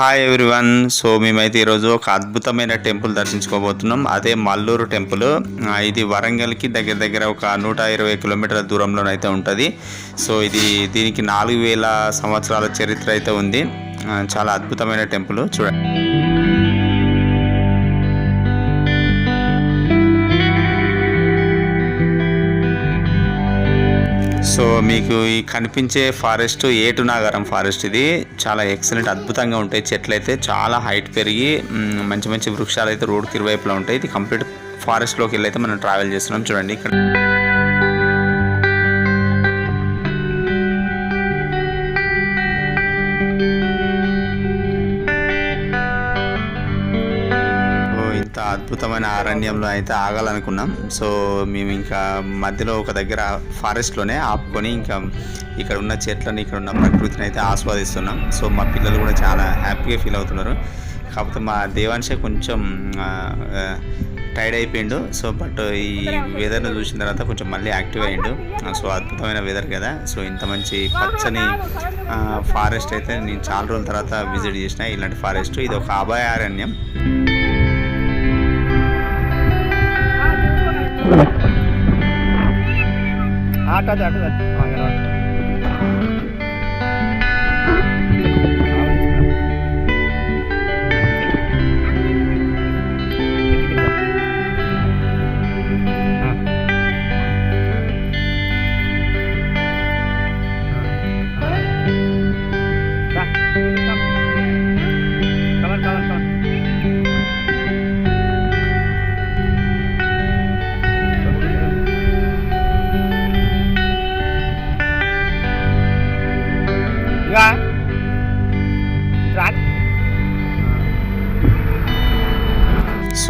Hi everyone so మేమైతే ఈరోజు ఒక అద్భుతమైన టెంపుల్ దర్శించుకోబోతున్నాం. అదే మల్లూరు టెంపుల్. ఇది వరంగల్కి దగ్గర దగ్గర ఒక నూట ఇరవై కిలోమీటర్ల దూరంలోనైతే ఉంటుంది. సో ఇది దీనికి నాలుగు వేల సంవత్సరాల చరిత్ర అయితే ఉంది. చాలా అద్భుతమైన టెంపుల్. చూడండి. సో మీకు ఈ కనిపించే ఫారెస్ట్ ఏటు నాగారం ఫారెస్ట్ ఇది. చాలా ఎక్సలెంట్ అద్భుతంగా ఉంటాయి. చెట్లు అయితే చాలా హైట్ పెరిగి మంచి మంచి వృక్షాలు అయితే రోడ్కి ఇరువైపులా ఉంటాయి. ఇది కంప్లీట్ ఫారెస్ట్లోకి వెళ్ళి అయితే మనం ట్రావెల్ చేస్తున్నాం. చూడండి ఇక్కడ. అద్భుతమైన అరణ్యంలో అయితే ఆగాలనుకున్నాం. సో మేము ఇంకా మధ్యలో ఒక దగ్గర ఫారెస్ట్లోనే ఆపుకొని ఇంకా ఇక్కడ ఉన్న చెట్లను ఇక్కడ ఉన్న ప్రకృతిని అయితే ఆస్వాదిస్తున్నాం. సో మా పిల్లలు కూడా చాలా హ్యాపీగా ఫీల్ అవుతున్నారు. కాకపోతే మా దేవాంశ కొంచెం టైర్డ్ అయిపోయిండు. సో బట్ ఈ వెదర్ను చూసిన తర్వాత కొంచెం మళ్ళీ యాక్టివ్ అయ్యిండు. సో అద్భుతమైన వెదర్ కదా. సో ఇంత మంచి పచ్చని ఫారెస్ట్ అయితే నేను చాలా రోజుల తర్వాత విజిట్ చేసిన. ఇలాంటి ఫారెస్ట్ ఇది ఒక అభయారణ్యం. అటు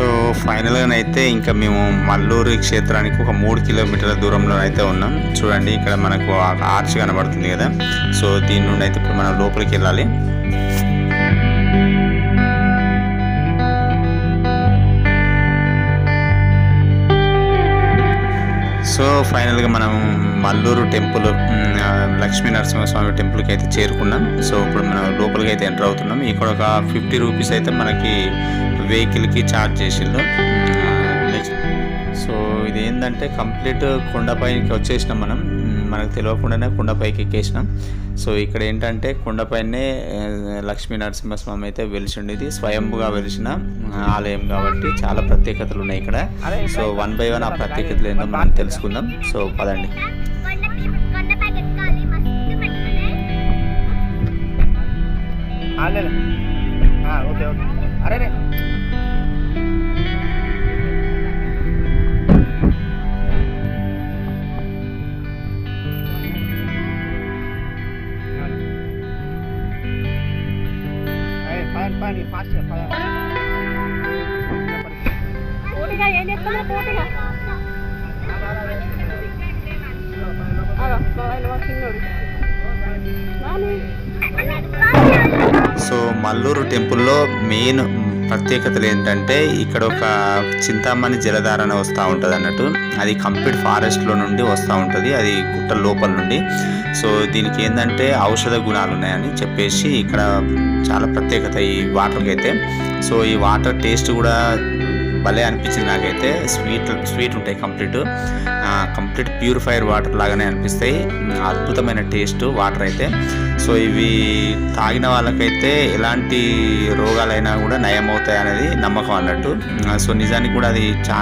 సో ఫైనల్గా అయితే ఇంకా మేము మల్లూరు క్షేత్రానికి ఒక మూడు కిలోమీటర్ల దూరంలో అయితే ఉన్నాం. చూడండి ఇక్కడ మనకు ఆర్చ్ కనబడుతుంది కదా. సో దీని నుండి అయితే ఇప్పుడు మనం లోపలికి వెళ్ళాలి. సో ఫైనల్గా మనం మల్లూరు టెంపుల్ లక్ష్మీ నరసింహస్వామి టెంపుల్కి అయితే చేరుకున్నాం. సో ఇప్పుడు మనం లోపలికి అయితే ఎంటర్ అవుతున్నాం. ఇక్కడ ఒక ఫిఫ్టీ రూపీస్ అయితే మనకి వెహికల్కి ఛార్జ్ చేసిండు. సో ఇది ఏంటంటే కంప్లీట్ కొండపైకి వచ్చేసినాం మనం. మనకు తెలియకుండానే కొండపైకి ఎక్కేసినాం. సో ఇక్కడ ఏంటంటే కొండపైనే లక్ష్మీ నరసింహస్వామి అయితే వెలిసిండు. ఇది స్వయంభుగా వెలిసిన ఆలయం కాబట్టి చాలా ప్రత్యేకతలు ఉన్నాయి ఇక్కడ. సో వన్ బై వన్ ఆ ప్రత్యేకతలు ఏంటో మనం తెలుసుకుందాం. సో పదండి. ఆలే ఓకే. અરે રે. પાણી પાસે પોટેગા એને તમે પોટેગા આ બાય લો. સિનોરી મામી. సో మల్లూరు టెంపుల్లో మెయిన్ ప్రత్యేకతలు ఏంటంటే ఇక్కడ ఒక చింతామణి జలధారణ వస్తూ ఉంటుంది అన్నట్టు. అది కంప్లీట్ ఫారెస్ట్లో నుండి వస్తూ ఉంటుంది అది గుట్ట లోపల నుండి. సో దీనికి ఏంటంటే ఔషధ గుణాలు ఉన్నాయని చెప్పేసి ఇక్కడ చాలా ప్రత్యేకత ఈ వాటర్కి అయితే సో ఈ వాటర్ టేస్ట్ కూడా భలే అనిపించింది నాకైతే. స్వీట్ స్వీట్ ఉంటాయి కంప్లీట్. కంప్లీట్ ప్యూరిఫైర్ వాటర్ లాగానే అనిపిస్తాయి. అద్భుతమైన టేస్ట్ వాటర్ అయితే. సో ఇవి తాగిన వాళ్ళకైతే ఎలాంటి రోగాలైనా కూడా నయం అవుతాయి అనేది నమ్మకం అన్నట్టు. సో నిజానికి కూడా అది చా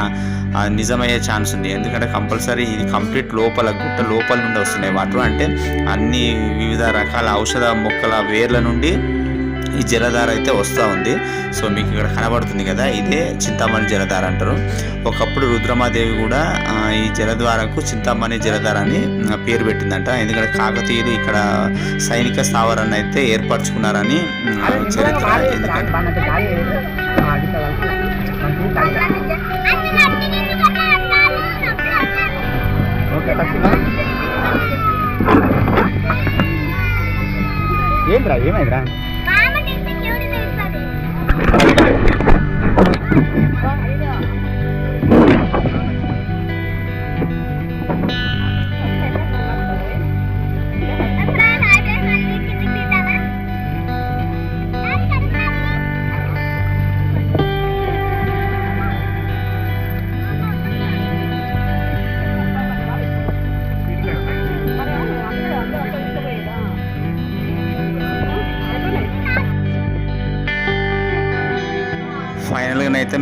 నిజమయ్యే ఛాన్స్ ఉంది. ఎందుకంటే కంపల్సరీ ఇది కంప్లీట్ లోపల గుట్ట లోపల నుండి వస్తున్నాయి వాటర్. అంటే అన్ని వివిధ రకాల ఔషధ మొక్కల వేర్ల నుండి ఈ జలధార అయితే వస్తూ ఉంది. సో మీకు ఇక్కడ కనబడుతుంది కదా ఇదే చింతామణి జలధార అంటారు. ఒకప్పుడు రుద్రమాదేవి కూడా ఈ జలధారకు చింతామణి జలధార అని పేరు పెట్టిందంట. ఎందుకంటే కాకతీయులు ఇక్కడ సైనిక స్థావరాన్ని అయితే ఏర్పరచుకున్నారని చరిత్ర. ఓకే ఏంద్రా ఏమైందిరా? Thank you.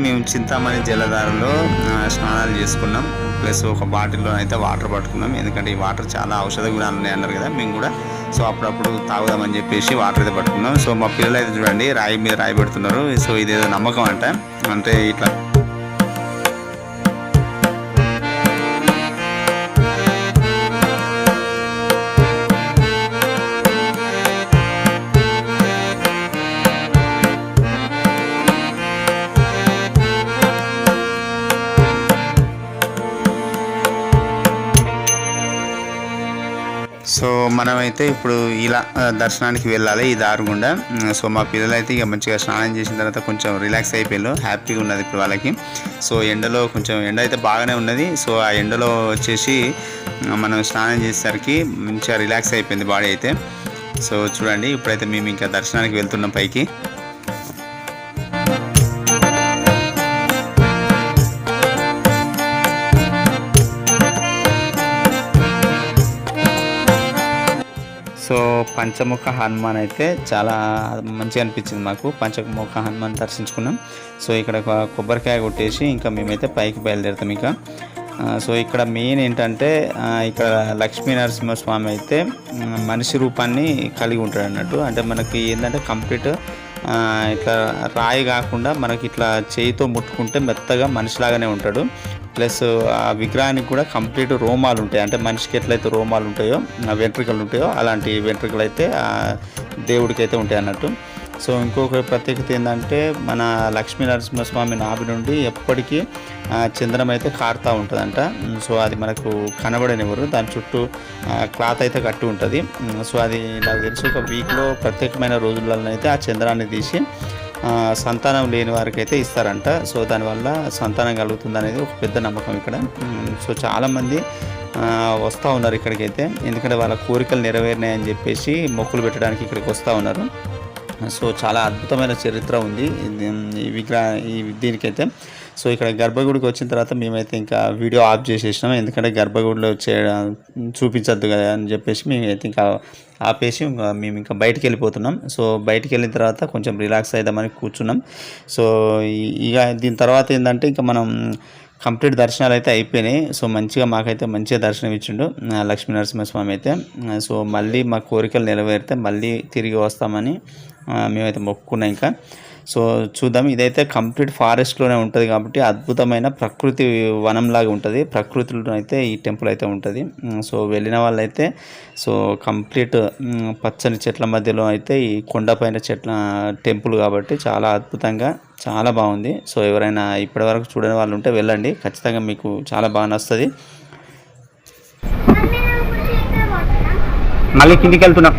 మేము చింతామణి జలధారలో స్నానాలు చేసుకున్నాం. ప్లస్ ఒక బాటిల్లో అయితే వాటర్ పట్టుకున్నాం. ఎందుకంటే ఈ వాటర్ చాలా ఔషధ గుణాలు ఉన్నాయి అన్నారు కదా మేము కూడా. సో అప్పుడప్పుడు తాగుదామని చెప్పేసి వాటర్ అయితే పట్టుకున్నాం. సో మా పిల్లలు అయితే చూడండి రాయి మీద రాయి పెడుతున్నారు. సో ఇదేదో నమ్మకం అంట. అంటే ఇట్లా మనమైతే ఇప్పుడు ఇలా దర్శనానికి వెళ్ళాలి ఈ దారి గుండా సో మా పిల్లలైతే ఇక మంచిగా స్నానం చేసిన తర్వాత కొంచెం రిలాక్స్ అయిపోయారు హ్యాపీగా ఉన్నది ఇప్పుడు వాళ్ళకి. సో ఎండలో కొంచెం ఎండ అయితే బాగానే ఉన్నది. సో ఆ ఎండలో వచ్చేసి మనం స్నానం చేసేసరికి మంచిగా రిలాక్స్ అయిపోయింది బాడీ అయితే. సో చూడండి ఇప్పుడైతే మేము ఇంకా దర్శనానికి వెళ్తున్నాం పైకి. సో పంచముఖ హనుమాన్ అయితే చాలా మంచిగా అనిపించింది మాకు. పంచముఖ హనుమాన్ దర్శించుకున్నాం. సో ఇక్కడ కొబ్బరికాయ కొట్టేసి ఇంకా మేమైతే పైకి బయలుదేరుతాం ఇంకా. సో ఇక్కడ మెయిన్ ఏంటంటే ఇక్కడ లక్ష్మీ నరసింహస్వామి అయితే మనిషి రూపాన్ని కలిగి ఉంటాడు అన్నట్టు. అంటే మనకి ఏంటంటే కంప్లీట్ ఇట్లా రాయి కాకుండా మనకి ఇట్లా చేయితో ముట్టుకుంటే మెత్తగా మనిషిలాగానే ఉంటాడు. ప్లస్ ఆ విగ్రహానికి కూడా కంప్లీట్ రోమాలు ఉంటాయి. అంటే మనిషికి ఎట్లయితే రోమాలు ఉంటాయో ఆ వెంట్రుకలు ఉంటాయో అలాంటి వెంట్రుకలు అయితే ఆ దేవుడికి అయితే ఉంటాయి అన్నట్టు. సో ఇంకొక ప్రత్యేకత ఏంటంటే మన లక్ష్మీ నరసింహస్వామి నాభి నుండి ఎప్పటికీ ఆ, చంద్రం అయితే కారుతూ ఉంటుందంట. సో అది మనకు కనబడనివ్వరు. దాని చుట్టూ ఆ, క్లాత్ అయితే కట్టి ఉంటుంది. సో అది నాకు తెలిసి ఒక వీక్లో ప్రత్యేకమైన రోజులలో అయితే ఆ చంద్రాన్ని తీసి సంతానం లేని వారికి అయితే ఇస్తారంట. సో దానివల్ల సంతానం కలుగుతుంది అనేది ఒక పెద్ద నమ్మకం ఇక్కడ. సో చాలామంది వస్తూ ఉన్నారు ఇక్కడికైతే. ఎందుకంటే వాళ్ళ కోరికలు నెరవేరినాయని చెప్పేసి మొక్కులు పెట్టడానికి ఇక్కడికి వస్తూ ఉన్నారు. సో చాలా అద్భుతమైన చరిత్ర ఉంది. ఈ విగ్రహ ఈ దీనికైతే. సో ఇక్కడ గర్భగుడికి వచ్చిన తర్వాత మేమైతే ఇంకా వీడియో ఆఫ్ చేసేసినాం. ఎందుకంటే గర్భగుడిలో చేయడం చూపించద్దు కదా అని చెప్పేసి మేమైతే ఇంకా ఆపేసి ఇంకా మేము ఇంకా బయటికి వెళ్ళిపోతున్నాం సో బయటికి వెళ్ళిన తర్వాత కొంచెం రిలాక్స్ అవుదామని కూర్చున్నాం. సో ఇక దీని తర్వాత ఏంటంటే ఇంకా మనం కంప్లీట్ దర్శనాలు అయితే అయిపోయినాయి. సో మంచిగా మాకైతే మంచిగా దర్శనం ఇచ్చిండు ఆ, లక్ష్మీ నరసింహస్వామి అయితే. సో మళ్ళీ మా కోరికలు నెరవేరితే మళ్ళీ తిరిగి వస్తామని మేమైతే మొక్కుకున్నాం ఇంకా. సో చూద్దాం. ఇదైతే కంప్లీట్ ఫారెస్ట్లోనే ఉంటుంది కాబట్టి అద్భుతమైన ప్రకృతి వనంలాగా ఉంటుంది. ప్రకృతిలో అయితే ఈ టెంపుల్ అయితే ఉంటుంది. సో వెళ్ళిన వాళ్ళైతే సో కంప్లీట్ పచ్చని చెట్ల మధ్యలో అయితే ఈ కొండపైన చెట్ల టెంపుల్ కాబట్టి చాలా అద్భుతంగా చాలా బాగుంది. సో ఎవరైనా ఇప్పటివరకు చూడని వాళ్ళు ఉంటే వెళ్ళండి. ఖచ్చితంగా మీకు చాలా బాగా నస్తుంది మళ్ళీ కిందికి వెళ్తున్నాం.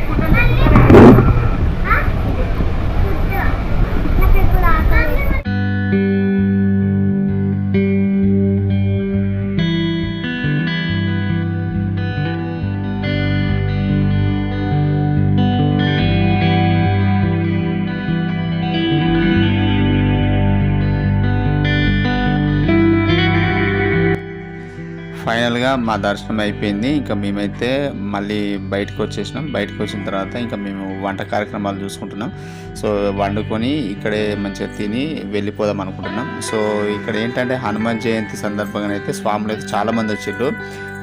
ఫైనల్గా మా దర్శనం అయిపోయింది. ఇంకా మేమైతే మళ్ళీ బయటకు వచ్చేసినాం. బయటకు వచ్చిన తర్వాత ఇంకా మేము వంట కార్యక్రమాలు చూసుకుంటున్నాం. సో వండుకొని ఇక్కడే మంచిగా తిని వెళ్ళిపోదాం అనుకుంటున్నాం. సో ఇక్కడ ఏంటంటే హనుమాన్ జయంతి సందర్భంగా అయితే స్వాములు అయితే చాలామంది వచ్చిండ్రు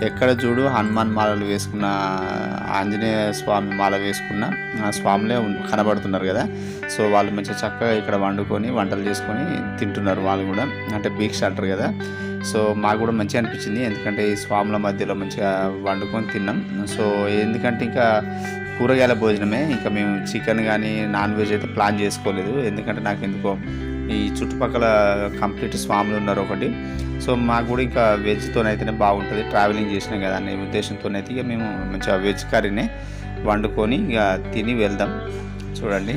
ఎక్కడ చూడు హనుమాన్ మాలలు వేసుకున్న ఆంజనేయ స్వామి మాల వేసుకున్న ఆ స్వాములే కనబడుతున్నారు కదా. సో వాళ్ళు మంచిగా చక్కగా ఇక్కడ వండుకొని వంటలు చేసుకొని తింటున్నారు వాళ్ళు కూడా. అంటే బీక్స్ అంటారు కదా. సో మాకు కూడా మంచిగా అనిపించింది. ఎందుకంటే ఈ స్వాముల మధ్యలో మంచిగా వండుకొని తిన్నాం. సో ఎందుకంటే ఇంకా కూరగాయల భోజనమే. ఇంకా మేము చికెన్ కానీ నాన్ వెజ్ అయితే ప్లాన్ చేసుకోలేదు. ఎందుకంటే నాకు ఎందుకో ఈ చుట్టుపక్కల కంప్లీట్ స్వాములు ఉన్నారు ఒకటి. సో మాకు కూడా ఇంకా వెజ్తోనైతేనే బాగుంటుంది. ట్రావెలింగ్ చేసినాం కదా అనే ఉద్దేశంతో అయితే ఇక మేము మంచిగా వెజ్ కర్రీనే వండుకొని ఇక తిని వెళ్దాం. చూడండి.